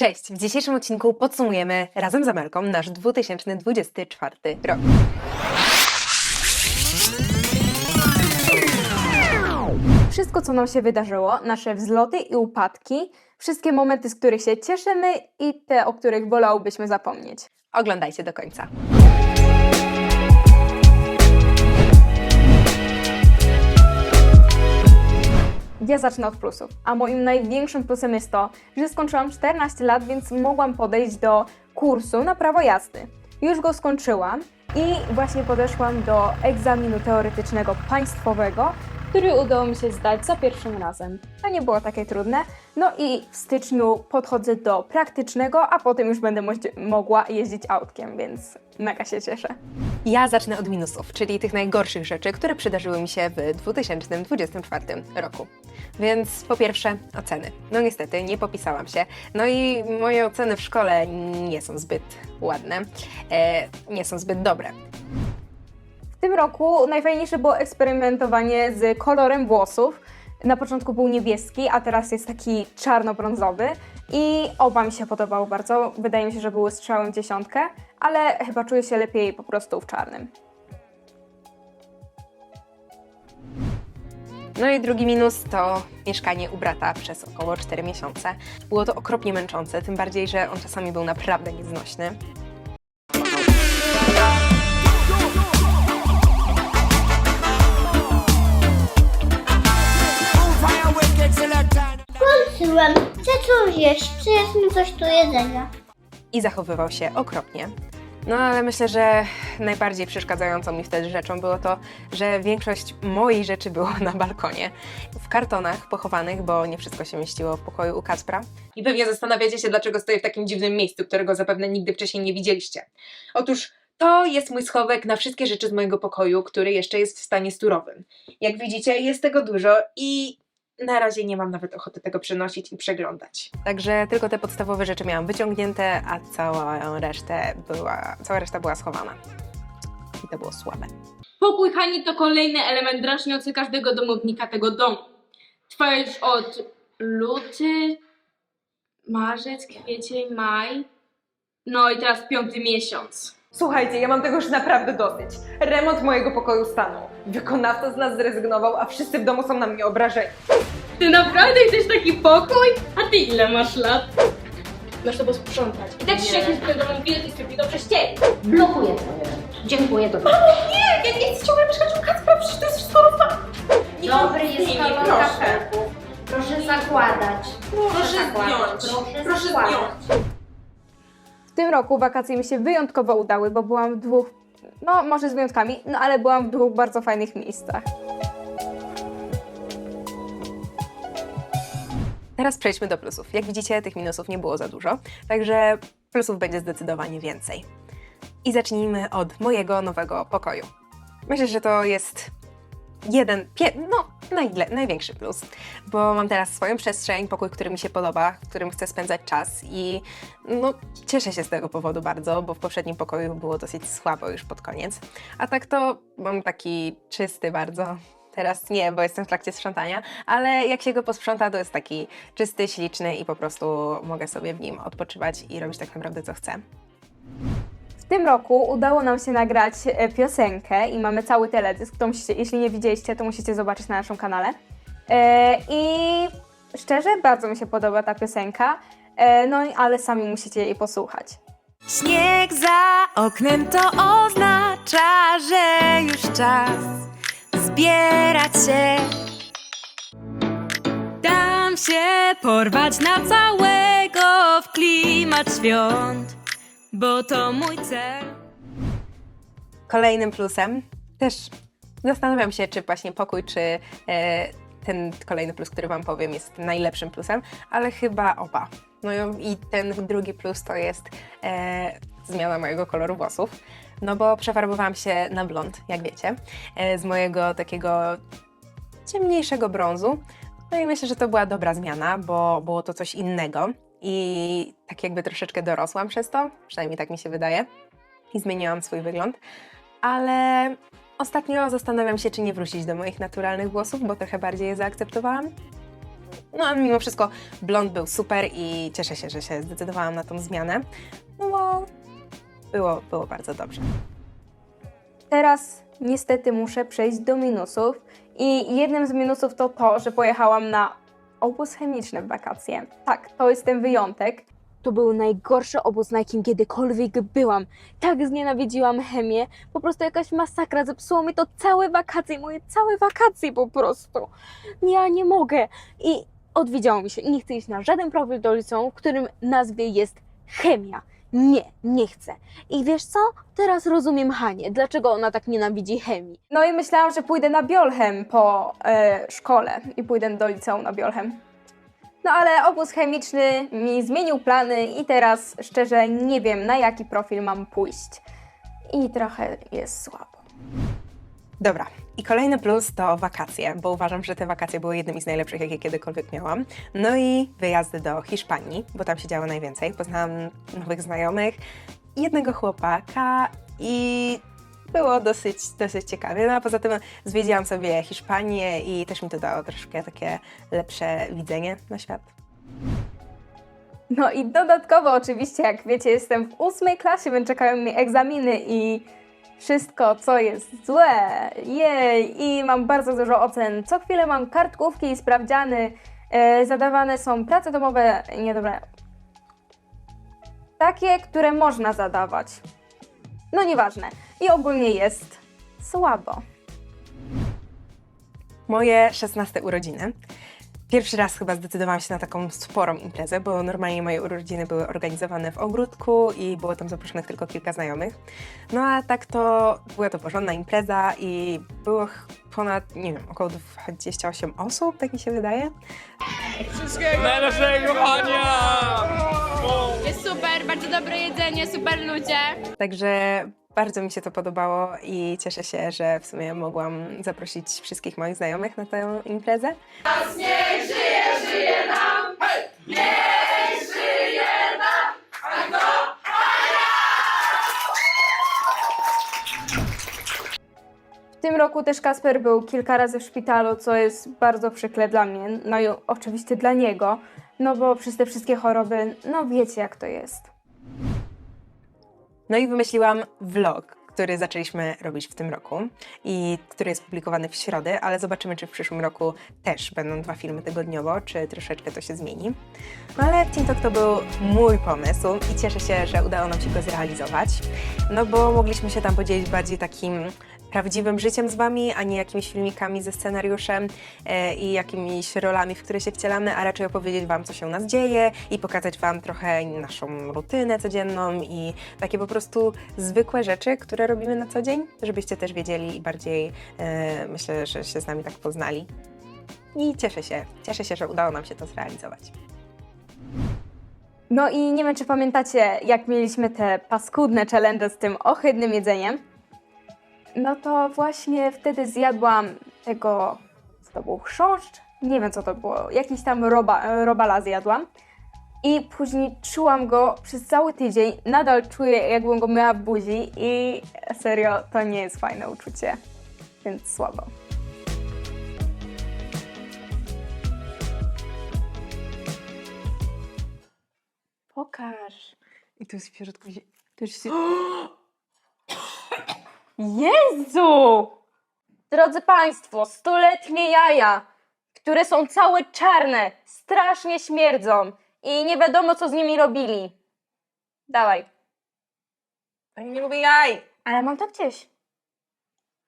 Cześć! W dzisiejszym odcinku podsumujemy razem z Amelką nasz 2024 rok. Wszystko, co nam się wydarzyło, nasze wzloty i upadki, wszystkie momenty, z których się cieszymy i te, o których wolałbyśmy zapomnieć. Oglądajcie do końca. Zacznę od plusów, a moim największym plusem jest to, że skończyłam 14 lat, więc mogłam podejść do kursu na prawo jazdy. Już go skończyłam i właśnie podeszłam do egzaminu teoretycznego państwowego, który udało mi się zdać za pierwszym razem. To nie było takie trudne. No i w styczniu podchodzę do praktycznego, a potem już będę mogła jeździć autkiem, więc mega się cieszę. Ja zacznę od minusów, czyli tych najgorszych rzeczy, które przydarzyły mi się w 2024 roku. Więc po pierwsze oceny. No niestety nie popisałam się. No i moje oceny w szkole nie są zbyt ładne, e, nie są zbyt dobre. W tym roku najfajniejsze było eksperymentowanie z kolorem włosów. Na początku był niebieski, a teraz jest taki czarno-brązowy i oba mi się podobały bardzo. Wydaje mi się, że były strzałem w dziesiątkę, ale chyba czuję się lepiej po prostu w czarnym. No i drugi minus to mieszkanie u brata przez około 4 miesiące. Było to okropnie męczące, tym bardziej, że on czasami był naprawdę nieznośny. Włączyłem. Chcę coś jeść. Przynieś mi coś do jedzenia. i zachowywał się okropnie. No ale myślę, że najbardziej przeszkadzającą mi wtedy rzeczą było to, że większość moich rzeczy było na balkonie, w kartonach pochowanych, bo nie wszystko się mieściło w pokoju u Kacpra. I pewnie zastanawiacie się, dlaczego stoję w takim dziwnym miejscu, którego zapewne nigdy wcześniej nie widzieliście. Otóż to jest mój schowek na wszystkie rzeczy z mojego pokoju, który jeszcze jest w stanie sturowym. Jak widzicie, jest tego dużo i na razie nie mam nawet ochoty tego przenosić i przeglądać. Także tylko te podstawowe rzeczy miałam wyciągnięte, a cała resztę była, cała reszta była schowana. I to było słabe. Pokój Hani to kolejny element drażniący każdego domownika tego domu. Trwa już od luty, marzec, kwiecień, maj. No i teraz piąty miesiąc. Słuchajcie, ja mam tego już naprawdę dosyć. Remont mojego pokoju stanął. Wykonawca z nas zrezygnował, a wszyscy w domu są na mnie obrażeni. Ty naprawdę chcesz taki pokój? A ty ile masz lat? Masz to posprzątać. I tak czy jak jest do domu wiele, to jest do prześcieli. Blokuję twoje Dziękuję, dobra. Ja nie chcę ciągle mieszkać u Kacpra, przecież to jest wszystko rozwalone. Dobry jest Nie, kolor proszę. kafelków. Proszę zakładać. Proszę zakładać. zdjąć. Proszę, zdjąć. Tym roku wakacje mi się wyjątkowo udały, bo byłam w dwóch, no może z wyjątkami, no ale byłam w dwóch bardzo fajnych miejscach. Teraz przejdźmy do plusów. Jak widzicie, tych minusów nie było za dużo, także plusów będzie zdecydowanie więcej. I zacznijmy od mojego nowego pokoju. Myślę, że to jest jeden, pie, no najle, największy plus, bo mam teraz swoją przestrzeń, pokój, który mi się podoba, w którym chcę spędzać czas i no, cieszę się z tego powodu bardzo, bo w poprzednim pokoju było dosyć słabo już pod koniec. A tak to mam taki czysty bardzo. Teraz nie, bo jestem w trakcie sprzątania, ale jak się go posprząta, to jest taki czysty, śliczny i po prostu mogę sobie w nim odpoczywać i robić tak naprawdę co chcę. Tym roku udało nam się nagrać e, piosenkę i mamy cały teledysk. To musicie, jeśli nie widzieliście, to musicie zobaczyć na naszym kanale. E, I szczerze, bardzo mi się podoba ta piosenka, e, no ale sami musicie jej posłuchać. Śnieg za oknem to oznacza, że już czas zbierać się. Dam się porwać na całego w klimat świąt, bo to mój cel. Kolejnym plusem też zastanawiam się, czy właśnie pokój, czy e, ten kolejny plus, który Wam powiem, jest najlepszym plusem, ale chyba oba. No i ten drugi plus to jest e, zmiana mojego koloru włosów, no bo przefarbowałam się na blond, jak wiecie, e, z mojego takiego ciemniejszego brązu. No i myślę, że to była dobra zmiana, bo było to coś innego i tak jakby troszeczkę dorosłam przez to, przynajmniej tak mi się wydaje, i zmieniłam swój wygląd ale ostatnio zastanawiam się, czy nie wrócić do moich naturalnych włosów, bo trochę bardziej je zaakceptowałam. No a mimo wszystko blond był super i cieszę się, że się zdecydowałam na tą zmianę, no bo było, było bardzo dobrze. Teraz niestety muszę przejść do minusów i jednym z minusów to to, że pojechałam na obóz chemiczny w wakacje. Tak, to jest ten wyjątek. To był najgorszy obóz, na jakim kiedykolwiek byłam. Tak znienawidziłam chemię, po prostu jakaś masakra, zepsuło mi to całe wakacje, moje całe wakacje po prostu. Ja nie mogę. I odwiedziało mi się, nie chcę iść na żaden profil do liceum, w którym nazwie jest chemia. Nie, nie chcę. I wiesz co? Teraz rozumiem Hanię, dlaczego ona tak nienawidzi chemii. No i myślałam, że pójdę na biolchem po e, szkole i pójdę do liceum na biolchem. No ale obóz chemiczny mi zmienił plany i teraz szczerze nie wiem na jaki profil mam pójść. I trochę jest słabo. Dobra, i kolejny plus to wakacje, bo uważam, że te wakacje były jednymi z najlepszych, jakie kiedykolwiek miałam. No i wyjazdy do Hiszpanii, bo tam się działo najwięcej. Poznałam nowych znajomych, jednego chłopaka i było dosyć, dosyć ciekawie. No a poza tym zwiedziłam sobie Hiszpanię i też mi to dało troszkę takie lepsze widzenie na świat. No i dodatkowo oczywiście, jak wiecie, jestem w ósmej klasie, więc czekają mnie egzaminy i wszystko, co jest złe. Jej! I mam bardzo dużo ocen. Co chwilę mam kartkówki i sprawdziany. E, zadawane są prace domowe, niedobre. Takie, które można zadawać. No nieważne. I ogólnie jest słabo. moje 16 urodziny. Pierwszy raz chyba zdecydowałam się na taką sporą imprezę, bo normalnie moje urodziny były organizowane w ogródku i było tam zaproszonych tylko kilka znajomych. No a tak to była to porządna impreza i było ponad, nie wiem, około 28 osób, tak mi się wydaje. Najlepszego Hania! Jest super, bardzo dobre jedzenie, super ludzie. Także bardzo mi się to podobało i cieszę się, że w sumie mogłam zaprosić wszystkich moich znajomych na tę imprezę. W tym roku też Kasper był kilka razy w szpitalu, co jest bardzo przykre dla mnie, no i oczywiście dla niego, no bo przez te wszystkie choroby, no wiecie jak to jest. No i wymyśliłam vlog, który zaczęliśmy robić w tym roku i który jest publikowany w środę, ale zobaczymy, czy w przyszłym roku też będą dwa filmy tygodniowo, czy troszeczkę to się zmieni. No ale TikTok to był mój pomysł i cieszę się, że udało nam się go zrealizować, no bo mogliśmy się tam podzielić bardziej takim prawdziwym życiem z Wami, a nie jakimiś filmikami ze scenariuszem e, i jakimiś rolami, w które się wcielamy, a raczej opowiedzieć Wam, co się u nas dzieje i pokazać Wam trochę naszą rutynę codzienną i takie po prostu zwykłe rzeczy, które robimy na co dzień, żebyście też wiedzieli i bardziej e, myślę, że się z nami tak poznali. I cieszę się, cieszę się, że udało nam się to zrealizować. No i nie wiem, czy pamiętacie, jak mieliśmy te paskudne challenge z tym ohydnym jedzeniem. No to właśnie wtedy zjadłam tego, co to był chrząszcz? Nie wiem, co to było. Jakiś tam roba, robala zjadłam. I później czułam go przez cały tydzień. Nadal czuję, jakbym go miała w buzi i serio, to nie jest fajne uczucie. Więc słabo. Pokaż. I tu jest w środku... Tu jest... Jezu! Drodzy Państwo, stuletnie jaja, które są całe czarne, strasznie śmierdzą i nie wiadomo, co z nimi robili. Dawaj. Nie lubię jaj! Ale mam to gdzieś.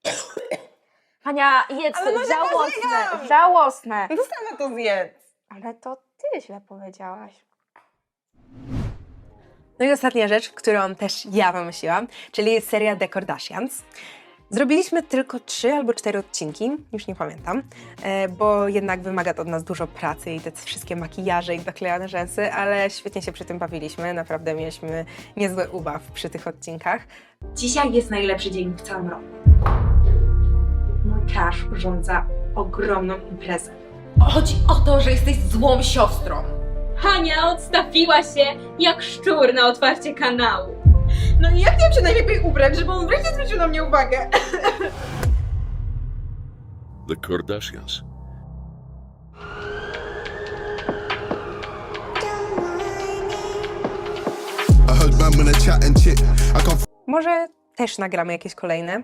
Hania, jedz, Ale no się żałosne, pożygam. żałosne. No to sama to zjedz! Ale to ty źle powiedziałaś. No i ostatnia rzecz, którą też ja wymyśliłam, czyli seria The Kardashians. Zrobiliśmy tylko trzy albo cztery odcinki, już nie pamiętam, e, bo jednak wymaga to od nas dużo pracy i te wszystkie makijaże i doklejane rzęsy, ale świetnie się przy tym bawiliśmy, naprawdę mieliśmy niezły ubaw przy tych odcinkach. Dzisiaj jest najlepszy dzień w całym roku. Mój crush urządza ogromną imprezę. Chodzi o to, że jesteś złą siostrą. Hania odstawiła się jak szczur na otwarcie kanału. No i jak miałam się najlepiej ubrać, żeby on wreszcie zwrócił na mnie uwagę? The Kardashians. Może też nagramy jakieś kolejne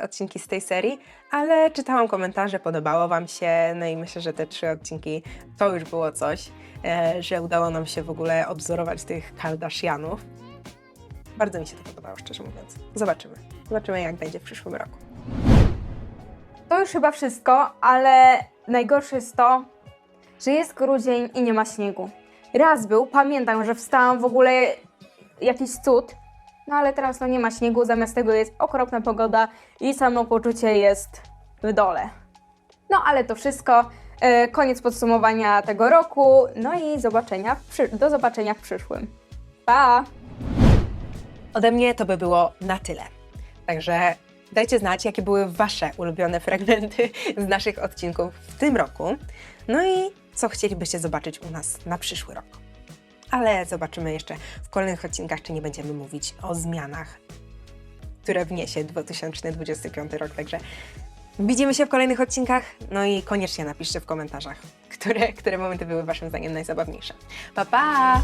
odcinki z tej serii, ale czytałam komentarze, podobało Wam się, no i myślę, że te trzy odcinki to już było coś, e, że udało nam się w ogóle odwzorować tych Kardashianów. Bardzo mi się to podobało, szczerze mówiąc. Zobaczymy. Zobaczymy, jak będzie w przyszłym roku. To już chyba wszystko, ale najgorsze jest to, że jest grudzień i nie ma śniegu. Raz był, pamiętam, że wstałam w ogóle jakiś cud, no ale teraz no nie ma śniegu, zamiast tego jest okropna pogoda i samopoczucie jest w dole. No ale to wszystko. E, Koniec podsumowania tego roku, no i zobaczenia do zobaczenia w przyszłym. Pa! Ode mnie to by było na tyle. Także dajcie znać, jakie były Wasze ulubione fragmenty z naszych odcinków w tym roku. No i co chcielibyście zobaczyć u nas na przyszły rok. Ale zobaczymy jeszcze w kolejnych odcinkach, czy nie będziemy mówić o zmianach, które wniesie 2025 rok. Także widzimy się w kolejnych odcinkach. No i koniecznie napiszcie w komentarzach, które, które momenty były Waszym zdaniem najzabawniejsze. Pa, pa!